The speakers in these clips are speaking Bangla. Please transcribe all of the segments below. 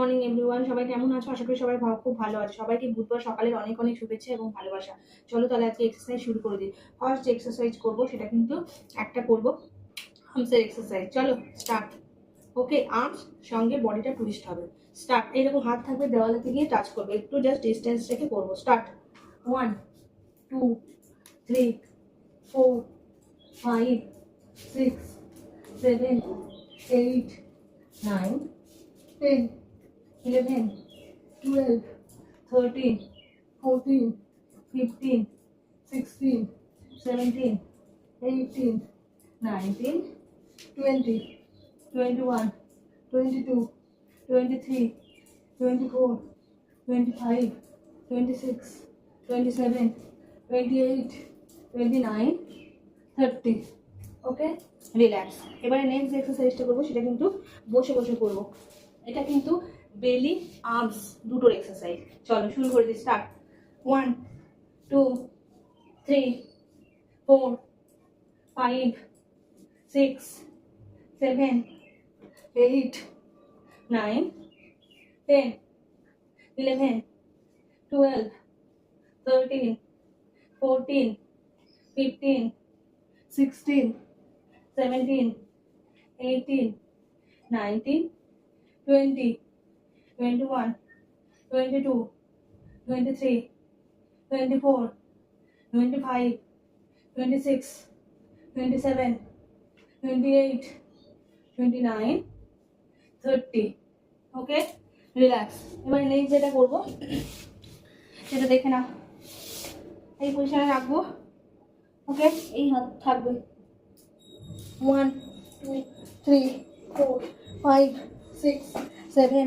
মর্নিং এভরিওয়ান সবাই কেমন আছো? আশা করি সবাই খুব ভালো আছে। সবাইকে বুধবার সকালের অনেক অনেক শুভেচ্ছা এবং ভালোবাসা। চলো তাহলে আজকে এক্সারসাইজ শুরু করে দিই। ফার্স্ট এক্সারসাইজ করব, সেটা কিন্তু একটা করব। হামসের এক্সারসাইজ চলো স্টার্ট ওকে আর্মস সঙ্গে বডিটা টুইস্ট হবে। স্টার্ট এইরকম হাত থাকবে দেওয়ালেতে গিয়ে টাচ করবে। একটু জাস্ট ডিস্টেন্স রেখে করব। Start one two three four five six seven eight nine ten eleven twelve thirteen fourteen fifteen sixteen seventeen eighteen nineteen twenty twenty one twenty two twenty three twenty four twenty five twenty six twenty seven twenty eight twenty nine thirty okay relax এবারে নেক্সট এক্সারসাইজটা করব, সেটা কিন্তু বসে বসে করব। এটা কিন্তু বেলি আর্মস দুটোর এক্সারসাইজ চলো, শুরু করে দিই start one two three four five six seven eight nine ten eleven twelve thirteen fourteen fifteen sixteen seventeen eighteen nineteen twenty twenty one twenty two twenty three twenty four twenty five twenty six twenty seven twenty eight twenty nine thirty okay relax এবার নেক্সট যেটা করব, সেটা দেখে নাও। এই পজিশনে রাখব। ওকে এই হাত থাকবে। One two three four five six seven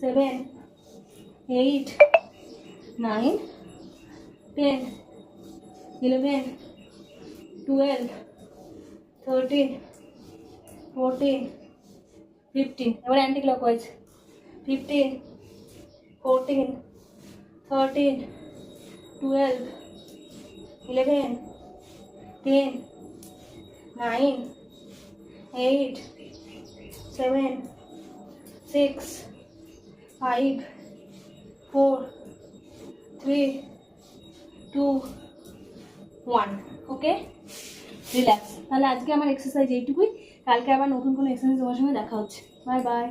seven eight nine ten eleven twelve thirteen fourteen fifteen এবার anticlockwise fifteen fourteen thirteen twelve eleven ten nine eight seven six five four three two one okay relax তাহলে আজকে আমার এক্সারসাইজ এইটুকুই। কালকে আবার নতুন কোনো এক্সারসাইজ তোমার সঙ্গে দেখা হচ্ছে। Bye bye